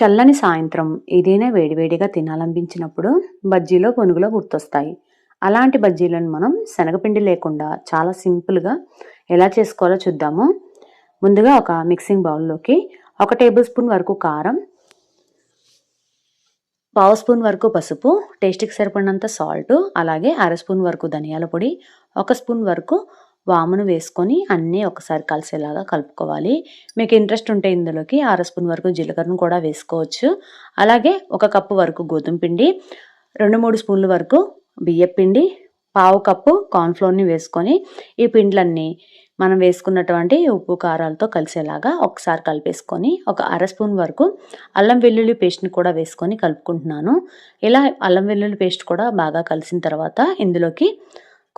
చల్లని సాయంత్రం ఏదైనా వేడివేడిగా తినాలనిపించినప్పుడు బజ్జీలో పునుగులో గుర్తొస్తాయి. అలాంటి బజ్జీలను మనం శనగపిండి లేకుండా చాలా సింపుల్గా ఎలా చేసుకోవాలో చూద్దాము. ముందుగా ఒక మిక్సింగ్ బౌల్లోకి ఒక టేబుల్ స్పూన్ వరకు కారం పావు స్పూన్ వరకు పసుపు టేస్ట్కి సరిపడినంత సాల్ట్ అలాగే అర స్పూన్ వరకు ధనియాల పొడి ఒక స్పూన్ వరకు వామును వేసుకొని అన్నీ ఒకసారి కలిసేలాగా కలుపుకోవాలి. మీకు ఇంట్రెస్ట్ ఉంటే ఇందులోకి అర స్పూన్ వరకు జీలకర్రను కూడా వేసుకోవచ్చు. అలాగే ఒక కప్పు వరకు గోధుమ పిండి రెండు మూడు స్పూన్ల వరకు బియ్యం పిండి పావు కప్పు కార్న్ఫ్లోర్ని వేసుకొని ఈ పిండ్లన్నీ మనం వేసుకున్నటువంటి ఉప్పు కారాలతో కలిసేలాగా ఒకసారి కలిపేసుకొని ఒక అర స్పూన్ వరకు అల్లం వెల్లుల్లి పేస్ట్ని కూడా వేసుకొని కలుపుకుంటున్నాను. ఇలా అల్లం వెల్లుల్లి పేస్ట్ కూడా బాగా కలిసిన తర్వాత ఇందులోకి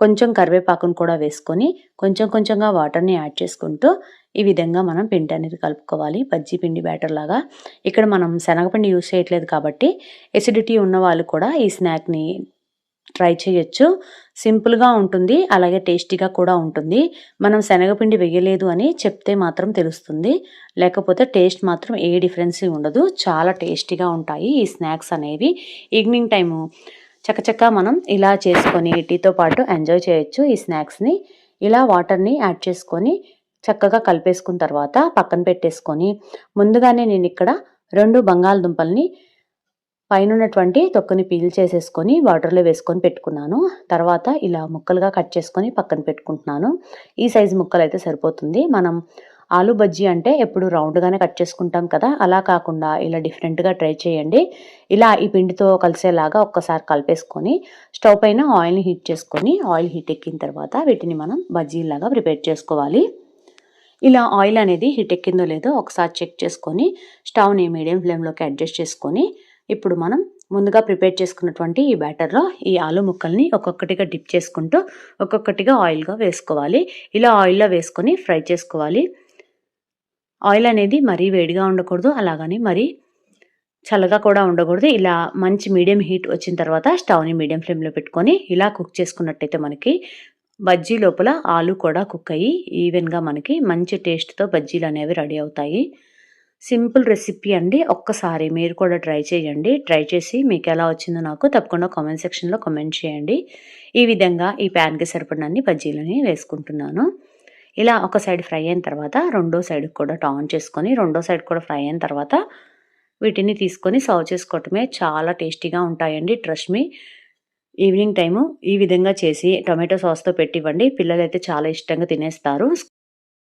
కొంచెం కరివేపాకును కూడా వేసుకొని కొంచెం కొంచెంగా వాటర్ని యాడ్ చేసుకుంటూ ఈ విధంగా మనం పిండి అనేది కలుపుకోవాలి. బజ్జీ పిండి బ్యాటర్ లాగా. ఇక్కడ మనం శనగపిండి యూస్ చేయట్లేదు కాబట్టి ఎసిడిటీ ఉన్న వాళ్ళు కూడా ఈ స్నాక్ని ట్రై చేయొచ్చు. సింపుల్గా ఉంటుంది అలాగే టేస్టీగా కూడా ఉంటుంది. మనం శనగపిండి వేయలేదు అని చెప్తే మాత్రం తెలుస్తుంది. లేకపోతే టేస్ట్ మాత్రం ఏ డిఫరెన్స్ ఉండదు. చాలా టేస్టీగా ఉంటాయి ఈ స్నాక్స్ అనేవి. ఈవినింగ్ టైము చకచక మనం ఇలా చేసుకొని టీతో పాటు ఎంజాయ్ చేయొచ్చు ఈ స్నాక్స్ని. ఇలా వాటర్ని యాడ్ చేసుకొని చక్కగా కలిపేసుకున్న తర్వాత పక్కన పెట్టేసుకొని ముందుగానే నేను ఇక్కడ రెండు బంగాళదుంపల్ని పైన ఉన్నటువంటి తొక్కని పీల్ చేసేసుకొని వాటర్లో వేసుకొని పెట్టుకున్నాను. తర్వాత ఇలా ముక్కలుగా కట్ చేసుకొని పక్కన పెట్టుకుంటున్నాను. ఈ సైజు ముక్కలు అయితే సరిపోతుంది. మనం ఆలు బజ్జీ అంటే ఎప్పుడు రౌండ్గానే కట్ చేసుకుంటాం కదా అలా కాకుండా ఇలా డిఫరెంట్గా ట్రై చేయండి. ఇలా ఈ పిండితో కలిసేలాగా ఒక్కసారి కలిపేసుకొని స్టవ్ పైన ఆయిల్ని హీట్ చేసుకొని ఆయిల్ హీట్ ఎక్కిన తర్వాత వీటిని మనం బజ్జీలాగా ప్రిపేర్ చేసుకోవాలి. ఇలా ఆయిల్ అనేది హీట్ ఎక్కిందో లేదో ఒకసారి చెక్ చేసుకొని స్టవ్ని మీడియం ఫ్లేమ్లోకి అడ్జస్ట్ చేసుకొని ఇప్పుడు మనం ముందుగా ప్రిపేర్ చేసుకున్నటువంటి ఈ బ్యాటర్లో ఈ ఆలు ముక్కల్ని ఒక్కొక్కటిగా డిప్ చేసుకుంటూ ఒక్కొక్కటిగా ఆయిల్గా వేసుకోవాలి. ఇలా ఆయిల్లో వేసుకొని ఫ్రై చేసుకోవాలి. ఆయిల్ అనేది మరీ వేడిగా ఉండకూడదు అలాగని మరీ చల్లగా కూడా ఉండకూడదు. ఇలా మంచి మీడియం హీట్ వచ్చిన తర్వాత స్టవ్ని మీడియం ఫ్లేమ్లో పెట్టుకొని ఇలా కుక్ చేసుకున్నట్టయితే మనకి బజ్జీ లోపల ఆలు కూడా కుక్ అయ్యి ఈవెన్గా మనకి మంచి టేస్ట్తో బజ్జీలు అనేవి రెడీ అవుతాయి. సింపుల్ రెసిపీ అండి. ఒక్కసారి మీరు కూడా ట్రై చేయండి. ట్రై చేసి మీకు ఎలా వచ్చిందో నాకు తప్పకుండా కామెంట్ సెక్షన్లో కామెంట్ చేయండి. ఈ విధంగా ఈ ప్యాన్కి సరిపడినన్ని బజ్జీలని వేసుకుంటున్నాను. ఇలా ఒక సైడ్ ఫ్రై అయిన తర్వాత రెండో సైడ్ కూడా టాన్ చేసుకొని రెండో సైడ్ కూడా ఫ్రై అయిన తర్వాత వీటిని తీసుకొని సర్వ్ చేసుకోవటమే చాలా టేస్టీగా ఉంటాయండి. ట్రస్ట్ మీ ఈవినింగ్ టైము ఈ విధంగా చేసి టొమాటో సాస్తో పెట్టివ్వండి. పిల్లలైతే చాలా ఇష్టంగా తినేస్తారు.